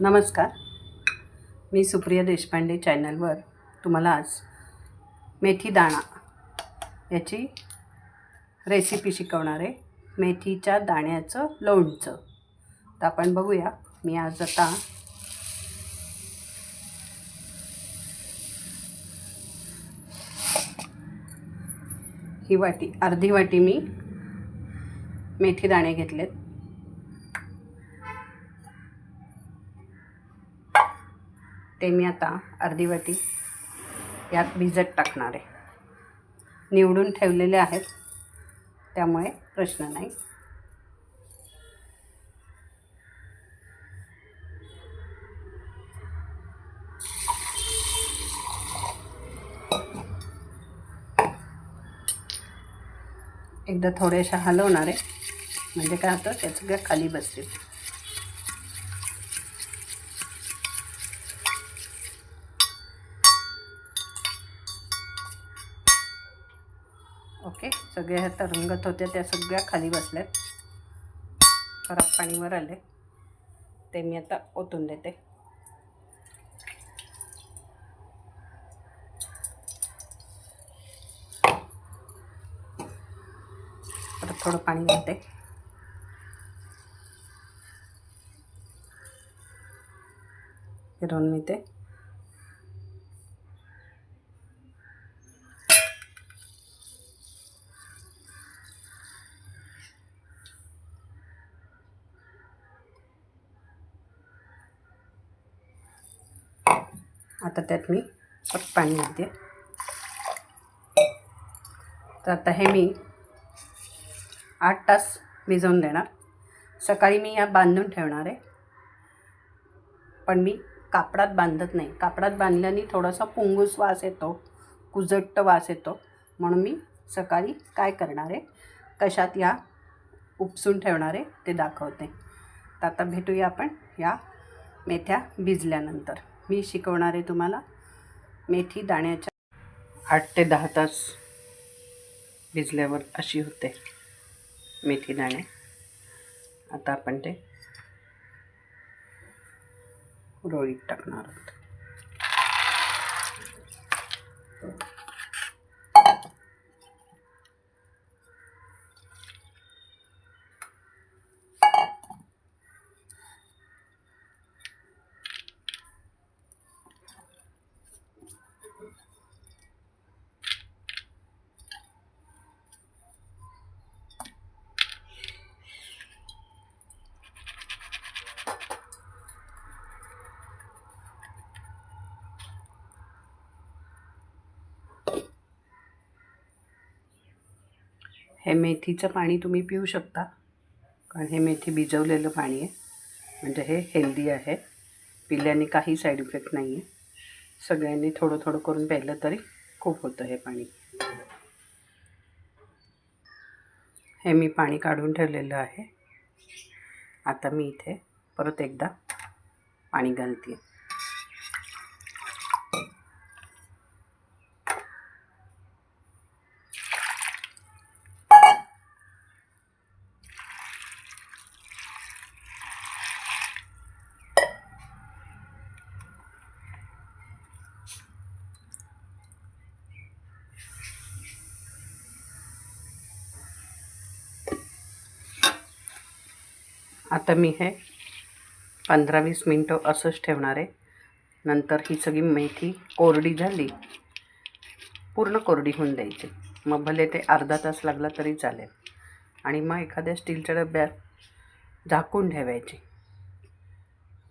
नमस्कार. मी सुप्रिया देशपांडे चॅनलवर तुम्हाला आज मेथी दाणा याची रेसिपी शिकवणार आहे. मेथीच्या दाण्याचं लोणचं. तर आपण बघूया. मी आज आता ही वाटी अर्धी वाटी मी मेथी दाणे घेतलेत. ते मी आता अर्धी वाटी यात भिजत टाकणार आहे. निवडून ठेवलेले आहेत. त्यामुळे प्रश्न नाही. एकदा थोड्याशा हलवणार आहे. म्हणजे काय होतं? त्याचं सगळ्या खाली बसतील ओके सगळ्या ह्या तरंगत होत्या त्या सगळ्या खाली बसल्यात खराब पाणीवर आले. ते मी आता ओतून देते. परत थोडं पाणी घालते फिरवून मी ते आता त्यात मी परत पाणी घालते. तर आता हे मी आठ तास भिजवून देणार. सकाळी मी या बांधून ठेवणार आहे. पण मी कापडात बांधत नाही. कापडात बांधल्याने थोडासा पुंगूस वास येतो कुजट्ट वास येतो. म्हणून मी सकाळी काय करणार आहे? कशात या उपसून ठेवणार आहे ते दाखवते. तर आता भेटूया आपण या मेथ्या भिजल्यानंतर. मी शिकवणार आहे तुम्हाला. मेथी दाण्याच्या आठ ते दहा तास भिजल्यावर अशी होते मेथी दाणे. आता आपण ते रोळीत टाकणार आहोत. हे मेथीचं पाणी तुम्ही पिऊ शकता. कारण हे मेथी भिजवलेलं पाणी आहे. म्हणजे हे हेल्दी आहे. पिल्याने काही साईड इफेक्ट नाही आहे सगळ्यांनी थोडं थोडं करून प्यायलं तरी खूप होतं हे पाणी. हे मी पाणी काढून ठेवलेलं आहे. आता मी इथे परत एकदा पाणी घालते. आता मी हे पंधरा वीस मिनटं असंच ठेवणार आहे. नंतर ही सगळी मेथी कोरडी झाली पूर्ण कोरडी होऊन द्यायची. मग भले ते अर्धा तास लागला तरी चालेल. आणि मग एखाद्या स्टीलच्या डब्यात झाकून ठेवायची.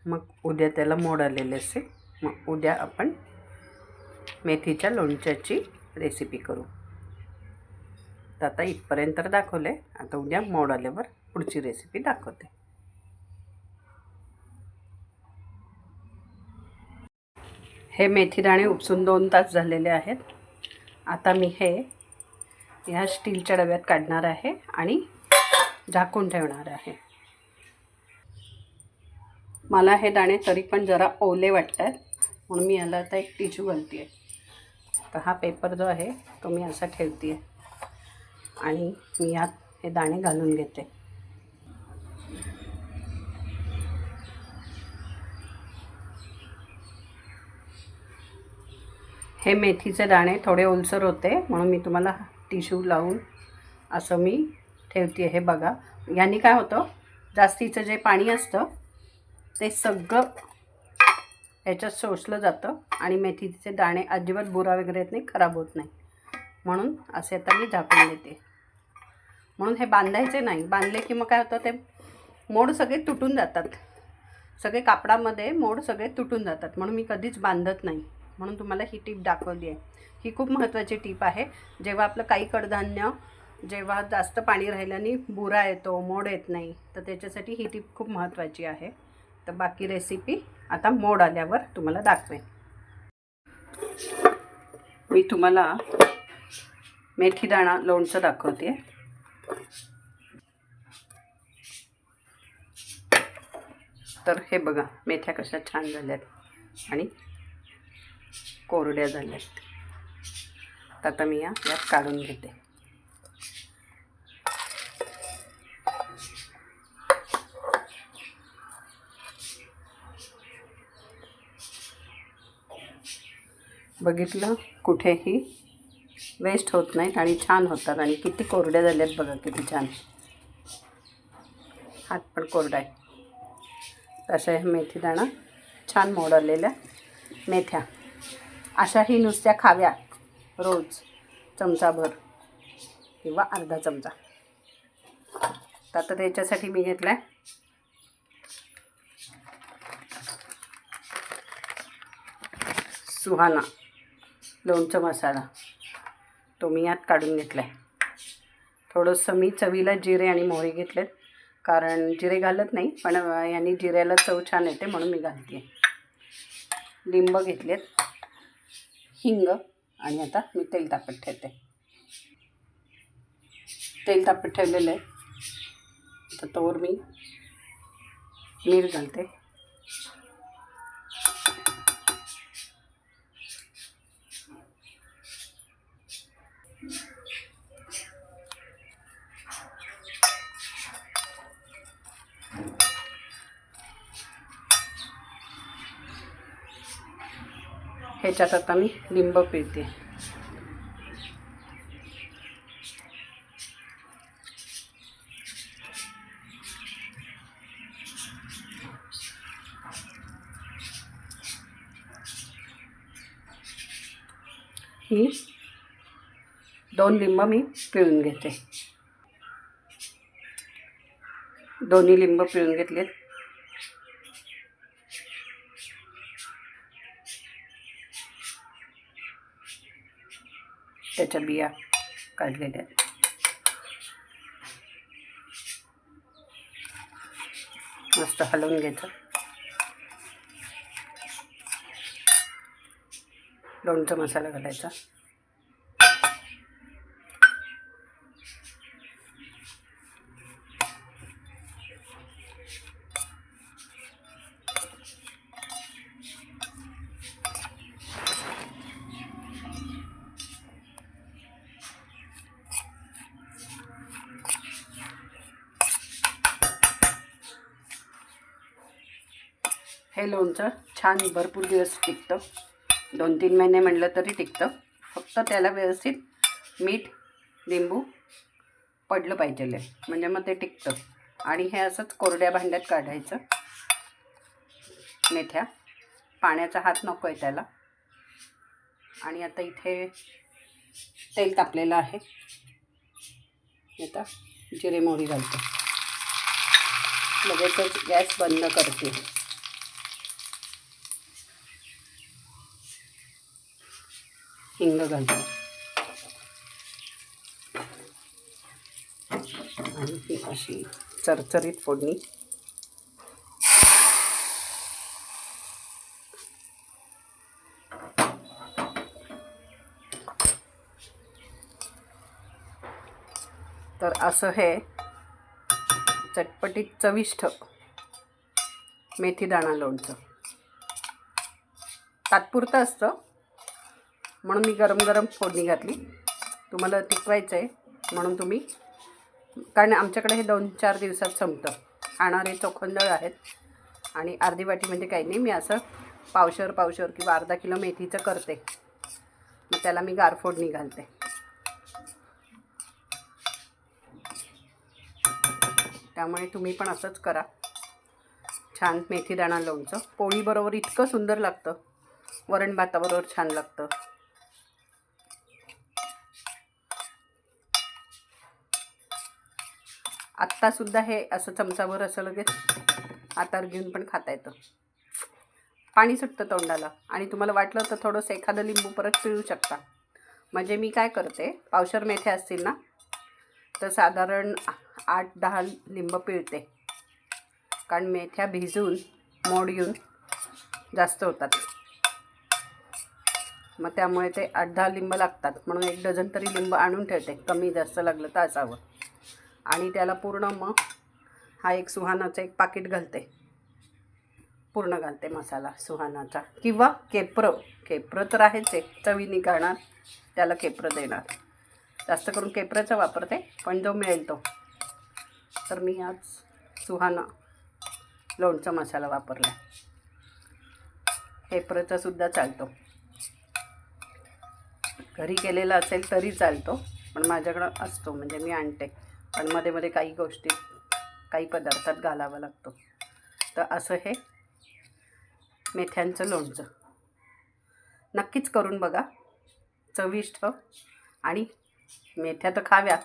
मग उद्या त्याला मोड आलेले असते मग उद्या आपण मेथीच्या लोणच्याची रेसिपी करू. तर आता इथपर्यंत दाखवले आता उद्या मोड आल्यावर पुढची रेसिपी दाखवते. हे मेथी दाणे उपसून दोन तास झालेले आहेत. आता मी हे ह्या स्टीलच्या डब्यात काढणार आहे आणि झाकून ठेवणार आहे. मला हे दाणे तरी पण जरा ओले वाटत आहेत म्हणून मी याला आता एक टिश्यू घालते आहे तर हा पेपर जो आहे तो मी असा ठेवते आहे आणि मी यात हे दाणे घालून घेते. हे मेथीचे दाणे थोडे ओलसर होते म्हणून मी तुम्हाला टिश्यू लावून असं मी ठेवते हे बघा. यांनी काय होतं जास्तीचं जे पाणी असतं ते सगळं ह्याच्यात शोषलं जातं आणि मेथीचे दाणे अजिबात बुरा वगैरे येत नाही खराब होत नाही. म्हणून असे आता मी झाकून देते. म्हणून हे बांधायचे नाही. बांधले की मग काय होतं ते मोड सगळे तुटून जातात. सगळे कापडामध्ये मोड सगळे तुटून जातात. म्हणून मी कधीच बांधत नाही. म्हणून तुम्हाला ही टीप दाखवली आहे. ही खूप महत्त्वाची टीप आहे. जेव्हा आपलं काही कडधान्य जेव्हा जास्त पाणी राहिल्याने बुरा येतो मोड येत नाही तर त्याच्यासाठी ही टीप खूप महत्त्वाची आहे. तर बाकी रेसिपी आता मोड आल्यावर तुम्हाला दाखवेन. मी तुम्हाला मेथी दाणा लोणचं दाखवते. तर हे बघा मेथ्या कशा छान झाल्यात. आणि कोरड्या झाल्या तर आता मी या यात काढून घेते. बघितलं कुठेही वेस्ट होत नाहीत आणि छान होतात. आणि किती कोरड्या झाल्यात बघा किती छान. हात पण कोरडा आहे. तशा ह्या मेथी दाणा छान मोडलेल्या मेथ्या. अशाही नुसत्या खाव्या. रोज चमचाभर किंवा अर्धा चमचा. तर आता त्याच्यासाठी मी घेतला आहे सुहाना लोणचं मसाला. तो मी यात काढून घेतला आहे थोडंसं मी चवीला जिरे आणि मोहरी घेतलेत. कारण जिरे घालत नाही पण यांनी जिऱ्याला चव छान येते म्हणून मी घालते लिंब घेतलेत. हिंग आणि आता मी तेल तापत ठेवते. तेल तापत ठेवलेलं आहे. तर तोवर मी मीठ घालते. ह्याच्यात आता मी लिंब पिळते. ही दोन लिंब मी पिळून घेते. दोन्ही लिंब पिळून घेतलेत. त्याच्या बिया काढलेल्या आहेत. मस्त हलवून घ्यायचं लोणचा मसाला घालायचा. हे लोणचं छान भरपूर दिवस टिकतं. दोन तीन महिने म्हणलं तरी टिकतं. फक्त त्याला व्यवस्थित मीठ लिंबू पडलं पाहिजे म्हणजे मग ते टिकतं. आणि हे असंच कोरड्या भांड्यात काढायचं. मेथ्या. पाण्याचा हात नको आहे त्याला. आणि आता इथे तेल तापलेलं आहे. आता जिरे मोहरी घालतो. लगेचच गॅस बंद करते. हिंग घालतो आणि ही अशी चरचरीत फोडणी. तर असं हे चटपटीत चविष्ट मेथीदाणा लोणचं. तात्पुरतं असतं. म्हणून मी गरम गरम फोडणी घातली. तुम्हाला टिकवायचं आहे म्हणून तुम्ही कारण आमच्याकडे हे दोन चार दिवसात संपतं. खाणारे चोखंदळ आहेत. आणि अर्धी वाटी म्हणजे काही नाही मी असं पावशर पावशर किंवा अर्धा किलो मेथीचं करते. मग त्याला मी गारफोडणी घालते. त्यामुळे तुम्ही पण असंच करा. छान मेथी दाणा लोणचं पोळीबरोबर इतकं सुंदर लागतं. वरण भाताबरोबर छान लागतं. आत्तासुद्धा हे असं चमचाभर असं लगेच हातावर घेऊन पण खाता येतं. पाणी सुटतं तोंडाला. आणि तुम्हाला वाटलं तर थोडंसं एखादं लिंबू परत पिळू शकता. म्हणजे मी काय करते पावशर मेथ्या असतील ना तर साधारण आठ दहा लिंब पिळते. कारण मेथ्या भिजून मोड येऊन जास्त होतात. मग त्यामुळे ते आठ दहा लिंब लागतात. म्हणून एक डझन तरी लिंब आणून ठेवते. कमी जास्त लागलं तर असावं. आणि त्याला पूर्ण मग हा एक सुहानाचं एक पाकिट घालते. पूर्ण घालते मसाला सुहानाचा. किंवा केप्रं. केप्रं तर आहेच आहे चवीने करणार त्याला केप्रं देणार. जास्त करून केप्रंचा वापरते पण जो मिळेल तो. तर मी आज सुहाना लोणचा मसाला वापरला केप्रंचा सुद्धा चालतो. घरी केलेला असेल तरी चालतो पण माझ्याकडं असतो म्हणजे मी आणते. पण मध्ये मध्ये काही गोष्टी काही पदार्थात घालावा लागतो. तर असं हे मेथ्यांचं लोणचं. नक्कीच करून बघा. चविष्ट आणि मेथ्या तर खाव्या.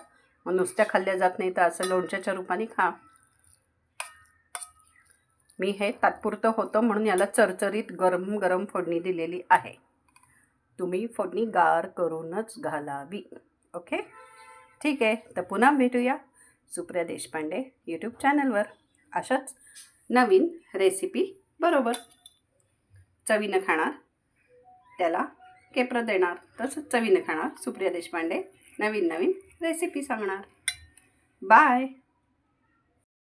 मग नुसत्या खाल्ल्या जात नाही तर असं लोणच्याच्या रूपाने खा. मी हे तात्पुरतं होतं म्हणून याला चरचरीत गरम गरम फोडणी दिलेली आहे. तुम्ही फोडणी गार करूनच घालावी. ओके? ठीक आहे तर पुन्हा भेटूया सुप्रिया देशपांडे यूट्यूब चॅनलवर अशाच नवीन रेसिपी बरोबर. चवीनं खाणार त्याला केप्रं देणार तसंच चवीनं खाणार सुप्रिया देशपांडे नवीन नवीन रेसिपी सांगणार. बाय